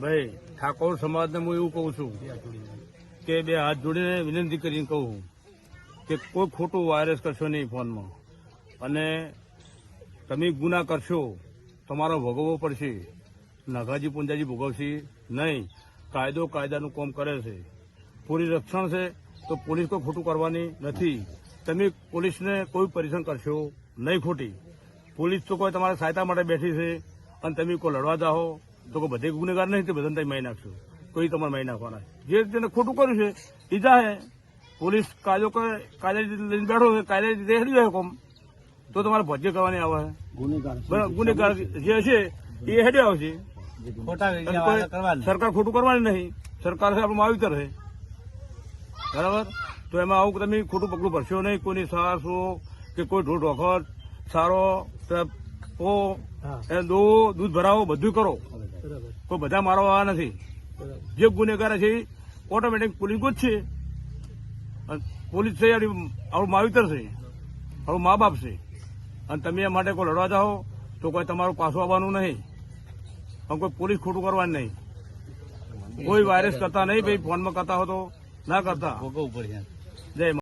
ભાઈ, ઠાકોર સમાજને હું એવું કહું છું કે બે હાથ જોડીને વિનંતી કરીને કહું કે કોઈ ખોટું વાયરસ કરશો નહીં ફોનમાં. અને તમે ગુના કરશો, તમારો ભોગવવો પડશે. નાગાજી પુંજાજી ભોગવશે નહીં. કાયદો કાયદાનું કામ કરે છે. પોલીસ રક્ષણ છે તો પોલીસ કોઈ ખોટું કરવાની નથી. તમે પોલીસને કોઈ પરેશાન કરશો નહીં ખોટી. પોલીસ તો કોઈ તમારા સહાયતા માટે બેઠી છે અને તમે કોઈ લડવા જાઓ તો કે બધે ગુનેગાર નહીં તે બધાને તમે મારી નાખશો. કોઈ તમારે મારી નાખવાના. જે જેને ખોટું કર્યું છે ઈજા હે. પોલીસ કાયદો કાયદા લઈને બેઠો છે કાયદા રીતે હેડી જાય કોમ તો તમારે ભજ્ય કરવાની આવે. બરાબર ગુનેગાર જે છે એ હેડે આવશે. સરકાર ખોટું કરવાની નહીં. સરકાર છે આપણું માવિતર છે. બરાબર? તો એમાં આવું કે તમે ખોટું પગલું ભરશો નહીં કોઈની સારસો કે કોઈ ઢોર ઢોખર સારો પો એ દો દૂધ ભરાવો બધું કરો. કોઈ બધા મારવા નથી. જે ગુનેગાર છે એ ઓટોમેટિક પોલીસ જ છે. પોલીસ છે આપણી- માવિતર છે. આપણું મા બાપ છે. અને તમે એ માટે કોઈ લડવા જાઓ તો કોઈ તમારું પાછું આવવાનું નહીં. પણ કોઈ પોલીસ ખોટું કરવાનું નહીં. કોઈ વાયરસ કરતા નહીં ભાઈ ફોનમાં કરતા હો તો ના કરતા. જય